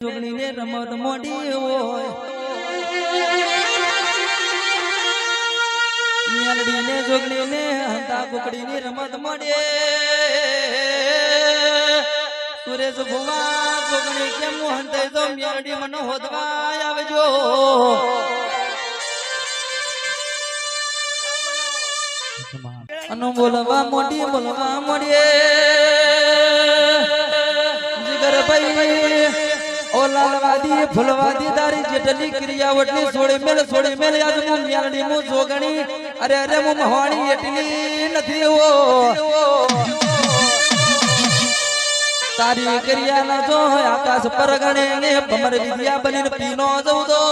જોગણીને રમત મોડી હોય. મેલડીને જોગણીને હંતા કુકડીની રમત મોડે સુરેશ ભુવા, જોગણી કેમ હંતે તો મેલડી મન હોદવા આવજો. અનુ બોલવા મોડી બોલવા મોડીએ જીગર ભાઈ ઓ લાલવાદી, ફૂલવાદી તારી જેટલી ક્રિયા વટલી છોડી મેલ છોડી મેલ આજ મુ મ્યાલડી મુ જોગણી. અરે અરે મુ મહાણી એટલી નથી ઓ તારી ક્રિયા ના જો આકાશ પર ગણે ને ભમર વિદ્યા બનીને પીનો જઉં તો.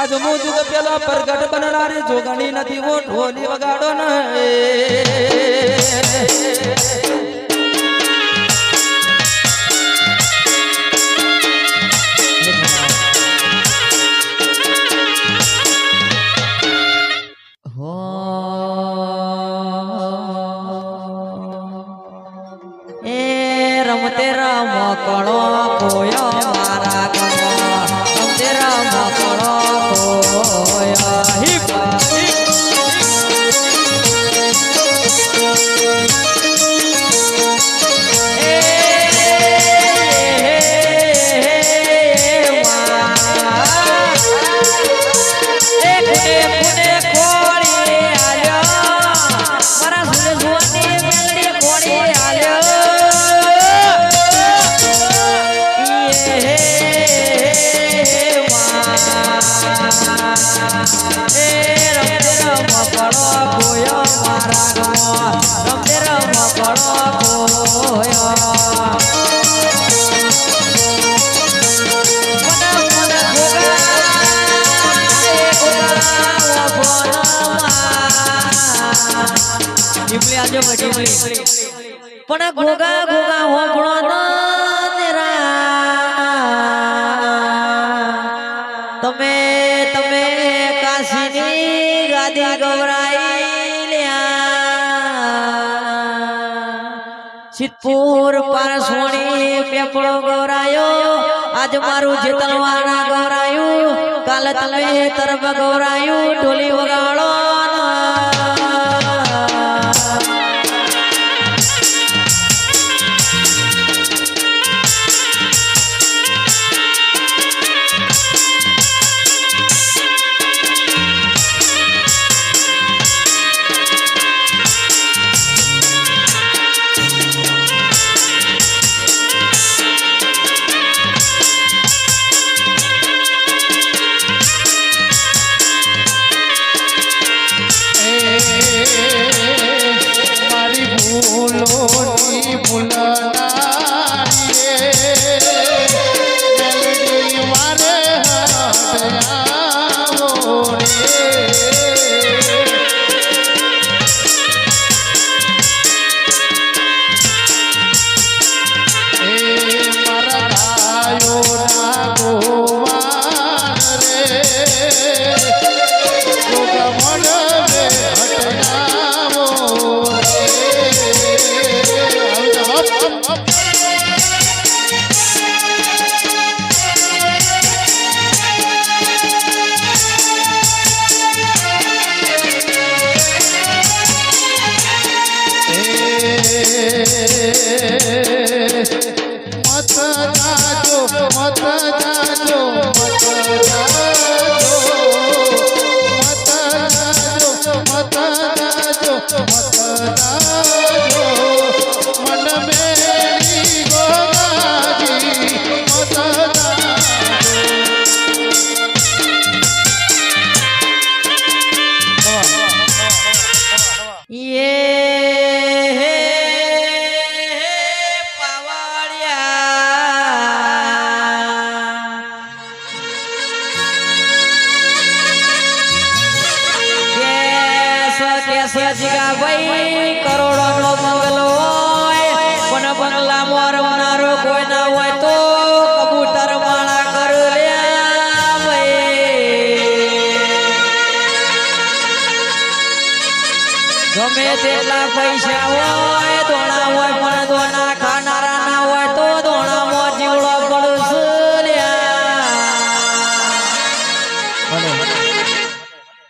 આજ હું જુગ પેલા પ્રગટ બનનારી જોગણી નથી હું, ઢોલી વગાડો ને. પણ ગોગા ગોગા હોંભળો તમે તમે કાશીની ગાદી ગવરાઈ લ્યા. સિદ્ધપુર પારસોણી પેપળો ગવરાયો. આજ મારું જેતલવાના ગવરાયું કાલ તમે તરફ ગવરાયું ઢોલી વગાડો.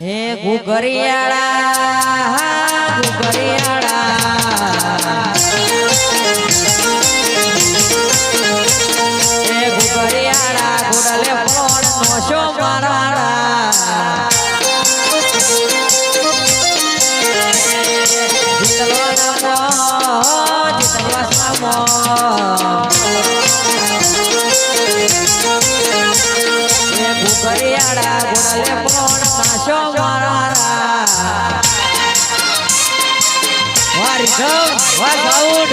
ઘુઘરિયાળા ઘુઘરિયાળા હે ઘુઘરિયાળા ઘોડલે પણ નોશો મારાળા જીતલો નામો જીતલો સામો ઘુઘરિયાળા ઘોડલે પણ નાશો મારાળા વાહ રિષભ વાહ સાઉન્ડ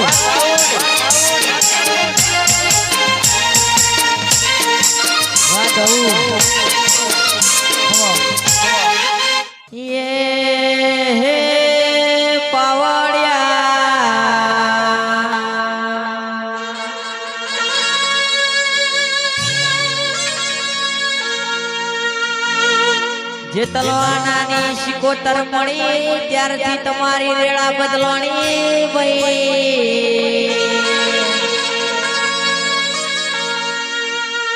વાહ દઉં જે તલવાનાની શિકોતર મળી ત્યારથી તમારી રેડા બદલવાની ભાઈ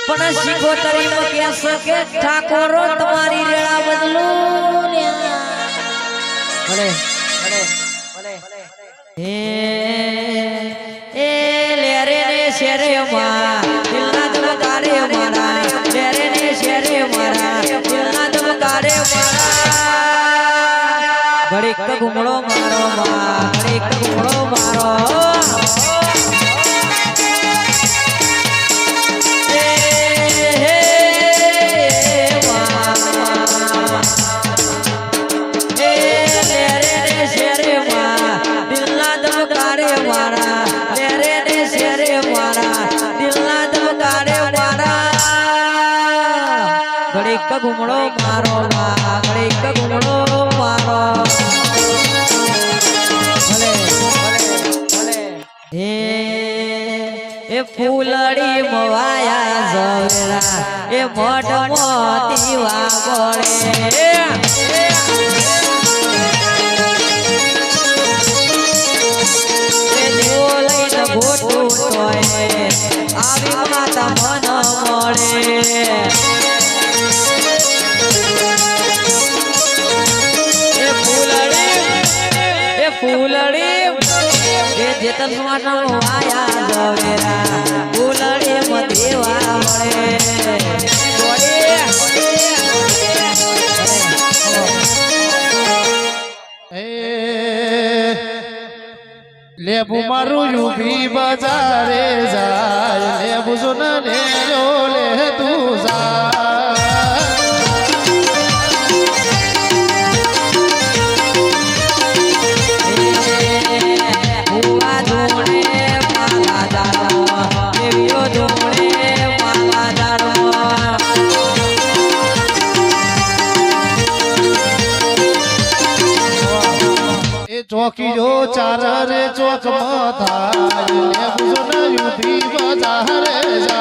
પણ શિકોતરી માં કે શકે ઠાકોરો તમારી રેળા બદલું ભલે હે એ લેરે ને શેરે માં ઘડીક ઘૂમડો મારો ઘડીક ઘૂમડો મારો. હે હે માં ફૂલડી મવાયા ઝવેરા એ મોઢ મોતી વાગોળે. ભોટું તોય આવી માતા મન મળે. એ ફૂલડી. ફૂલડી જેતન લેબુ મારું યુભી બજારે જાય. લેબુ જો ને લે તું. જો ચાર રે ચોકમાં થાય. બજારે જાય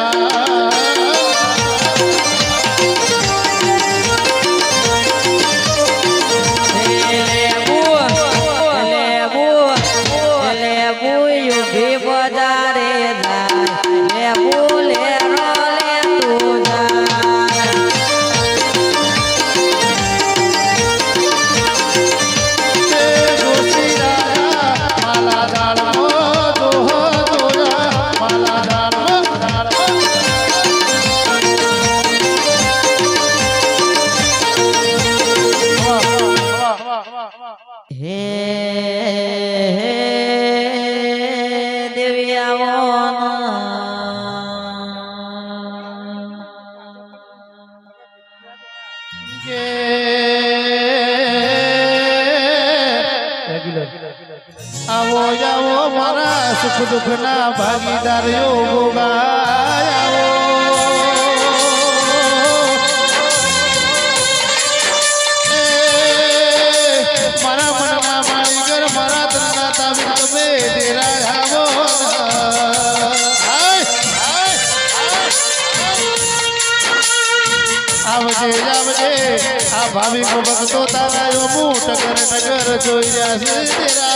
ભાવિક ભક્તો, તારા યો મું ટગર ટગર જોઈ રહ્યા છે તેરા.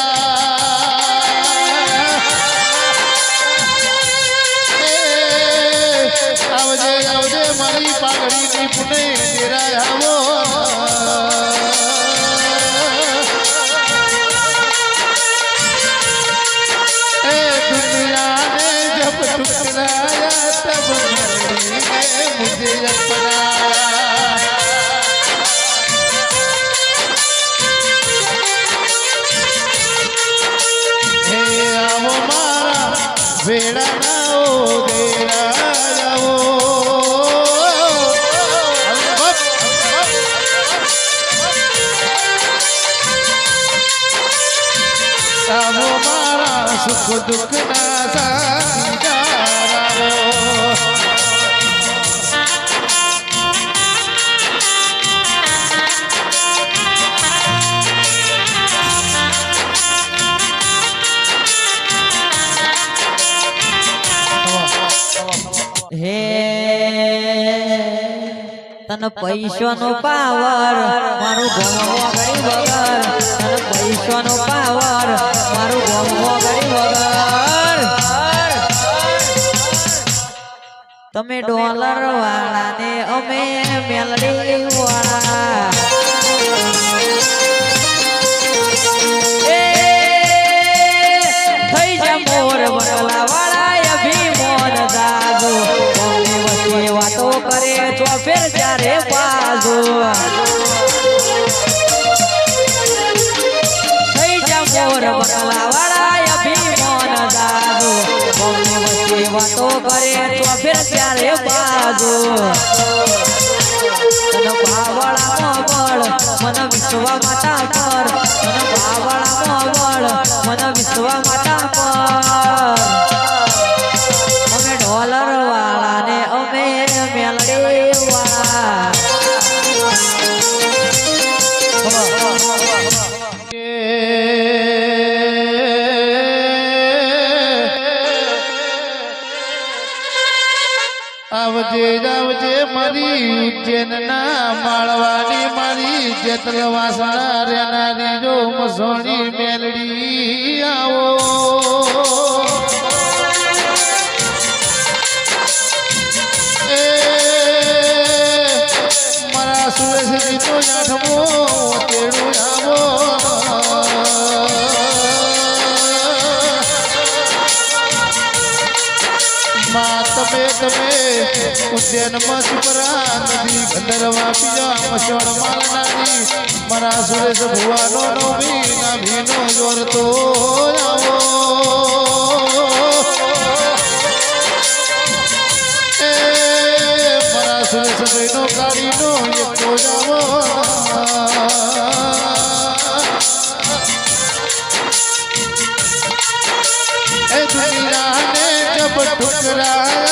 આવજે આવજે, મારી પાઘડીની પુને તેરા આવો. મારા સુખ તને પૈસાનો પાવર, મારું ગમવો ગરી વગર. તન પૈસાનો પાવર, મારું ગમવો ગરી વગર. તમે ડોલર વાળા ને અમે મેલડી વાળા. થઈ જા મોર બગલા વાળા અભિમોન દાદો. વાતો કરે છો ફેર ત્યારે પાછો? થઈ જા મોર બગલા વાળા અભિમોન દાદો કોને વચ્ચે વાતો કરે છો ફેર ત્યારે પાછો? તને ભાવળામાં વળ મન વિશ્વ માતા પર મન વિશ્વ માતા મારી ઉદ્યાનમાં સુપરા નદી, ગંધર્વા પીજા મસણ માલનારી મારા સુરેશ ભુવાનો નો ભીના જોર તો ઠુકરાયા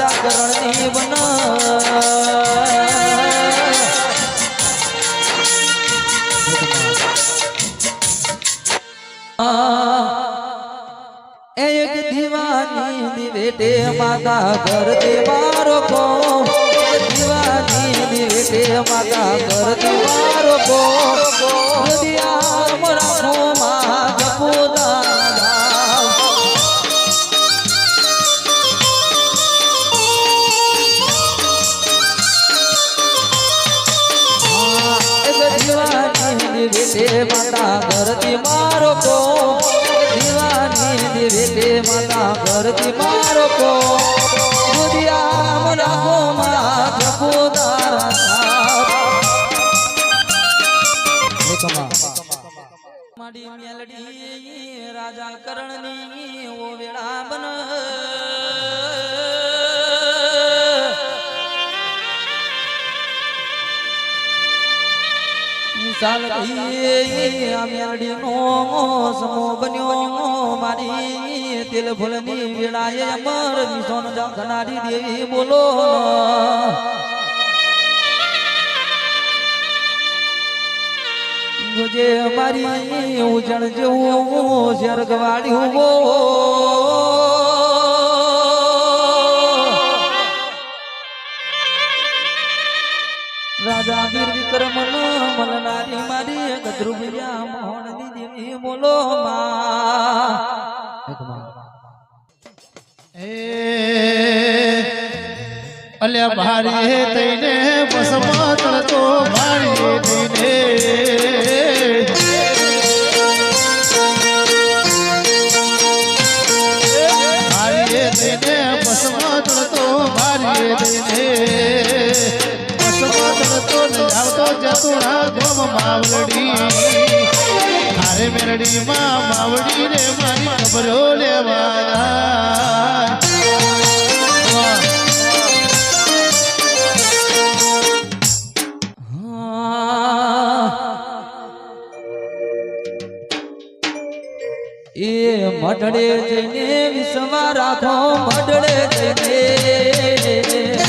રાજા કરણની બન એક દીવાની દિવેટે માતા ઘર દેવારો કો દીવાની દિવેટે માતા ઘર દેવારો કો દિયા રાખો દિવેટે માતા ધરતી મારો કો દીવાની દિવેટે માતા ધરતી મારો કો દુધિયા મોરા ગોમાં જપુદારા માડી મેલડી રાજા કરણની, ઓ વેળા બન મિસાલ કહીએ આ મેલડી નો સમો બન્યો મારી તેલ ફૂલની વેળાએ અમર મિશોન ખનારી દેવી બોલો જે અમારી ઉજળ જેવું સ્વર્ગ વાળ્યું રાજા વિક્રમ નો મલનારી મારી ગદ્રુભિયા મોહન દીદી બોલો એ અલ્યા ભારી તઈને બસમાં તો ભારી તઈને માવલડી હારે મેરડી માં માવડી રે મારી ખબરો લેવા એ મઢડે જઈને વિશ્વ રાખો મઢડે જઈને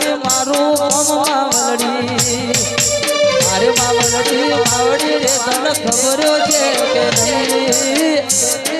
કરતે મારું ઓમ મારે માવલડી માવડી રે તને ખબર છે કે નહીં?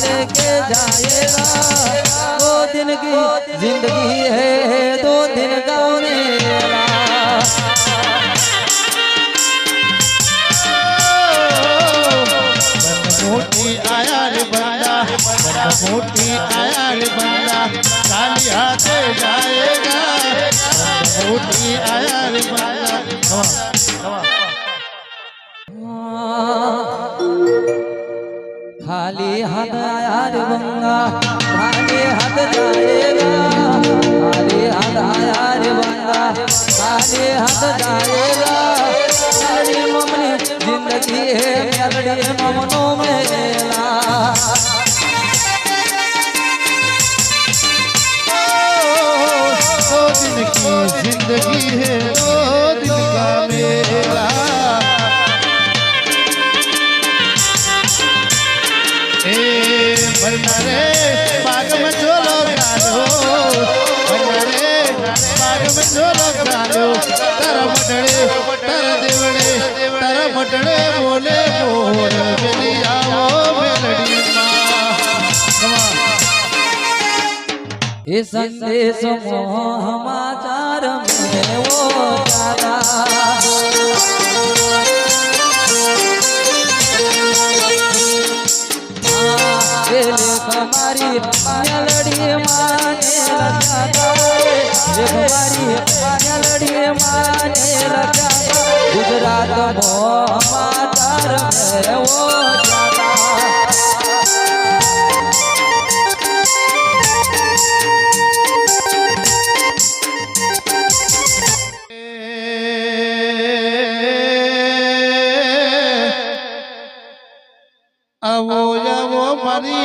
लेके जाएगा। दो दिन की ज़िंदगी है दो दिन गाने मोटी आया रे बंदा मोटी आया रे हाथ जाएगा। मोटी आया रे बंदा हाँ, हाँ, हाँ। खाली हाथ आया रे बंगा। खाली हाथ जाएगा। खाली हाथ आया रे बंगा। खाली हाथ जाएगा। मेरी ममनी ज़िंदगी है मेरी ममनो मेला। दो दिन की ज़िंदगी है। મટડે બોલે મોર મેલી આવો મેલડી એ સંદેશ મોહ સમાચાર મેવો દાદા પેલે તમારી મેલડી માને લગાવે તમારી મેલડી માને લગાવે ગુજરાત મો માતાર મેરવો જાતા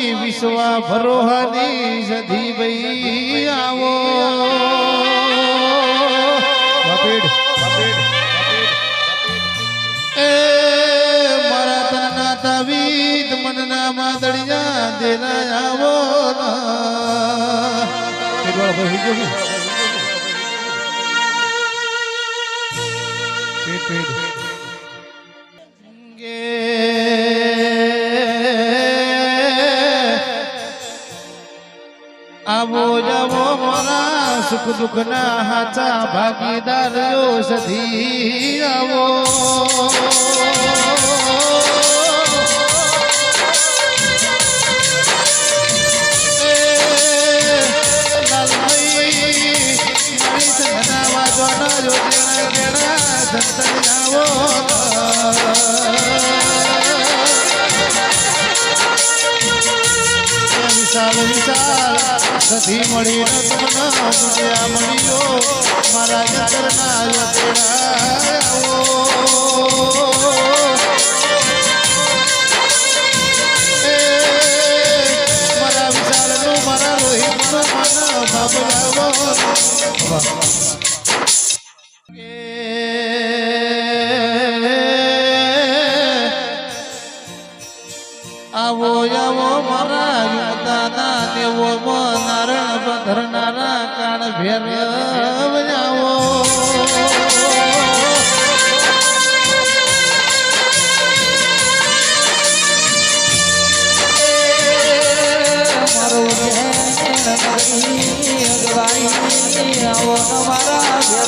મારી વિશ્વા ભરોહાની સધી ભાઈ આવો. એ મારા તનના તાવીત મનના માદળિયા દેલા આવો ના. મારા સુખ દુઃખ ના હાચા ભાગીદાર સધી આવો. વિશાલ વિશાલ સધી મળી ન તમને દુનિયા મળ્યો મારા યોજના મારા વિશાલનું મારા રોહિતનું મન બાબલાવો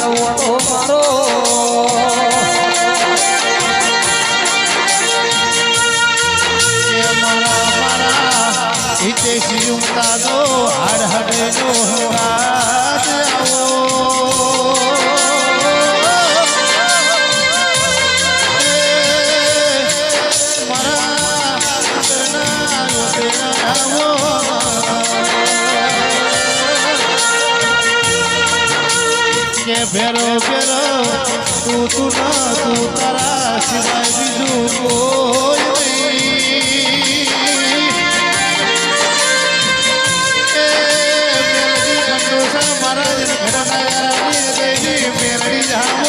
ઓટો મારો મારા મારા હિતેશી યુવતાનો હાડ હાડેનો હંગાત બીજું કોઈ મહારાજ ઘરના મેલડી જાવો